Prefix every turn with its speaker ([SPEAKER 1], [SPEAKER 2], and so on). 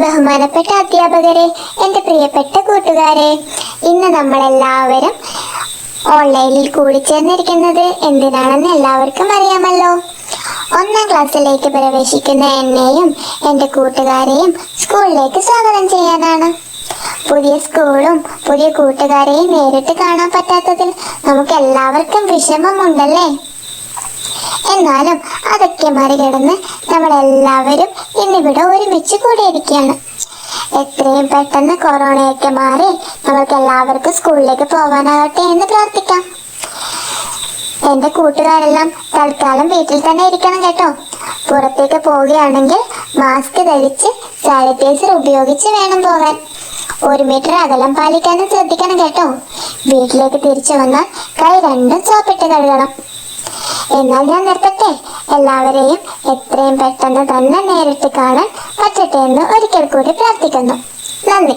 [SPEAKER 1] ബഹുമാനപ്പെട്ട അധ്യാപകരെ എന്റെ പ്രിയപ്പെട്ട കൂട്ടുകാരെ ഇന്ന് നമ്മളെല്ലാവരും ഓൺലൈനിൽ കൂടി ചേർന്നിരിക്കുന്നത് എന്തിനാണെന്ന് എല്ലാവർക്കും അറിയാമല്ലോ. ഒന്നാം ക്ലാസ്സിലേക്ക് പ്രവേശിക്കുന്ന എന്നെയും എന്റെ കൂട്ടുകാരെയും സ്കൂളിലേക്ക് സ്വാഗതം ചെയ്യാനാണ്. പുതിയ സ്കൂളും പുതിയ കൂട്ടുകാരെയും നേരിട്ട് കാണാൻ പറ്റാത്തതിൽ നമുക്ക് എല്ലാവർക്കും വിഷമമുണ്ടല്ലേ? എന്നാലും അതൊക്കെ മറികടന്ന് നമ്മളെല്ലാവരും ഇന്നിവിടെ ഒരുമിച്ച് കൂടിയിരിക്കുകയാണ്. എത്രയും പെട്ടെന്ന് കൊറോണയൊക്കെ മാറി നമ്മൾക്ക് എല്ലാവർക്കും സ്കൂളിലേക്ക് പോകാനാകട്ടെ എന്ന് പ്രാർത്ഥിക്കാം. എന്റെ കൂട്ടുകാരെല്ലാം തൽക്കാലം വീട്ടിൽ തന്നെ ഇരിക്കണം കേട്ടോ. പുറത്തേക്ക് പോവുകയാണെങ്കിൽ മാസ്ക് ധരിച്ച് സാനിറ്റൈസർ ഉപയോഗിച്ച് വേണം പോകാൻ. ഒരു മീറ്റർ അകലം പാലിക്കാനും ശ്രദ്ധിക്കണം കേട്ടോ. വീട്ടിലേക്ക് തിരിച്ചു വന്നാൽ കൈ രണ്ടും സോപ്പിട്ട് കഴുകണം. എന്നാൽ ഞാൻ നിർത്തട്ടെ. എല്ലാവരെയും എത്രയും പെട്ടെന്ന് തന്നെ നേരിട്ട് കാണാൻ പറ്റട്ടെ എന്ന് ഒരിക്കൽ കൂടി പ്രാർത്ഥിക്കുന്നു. നന്ദി.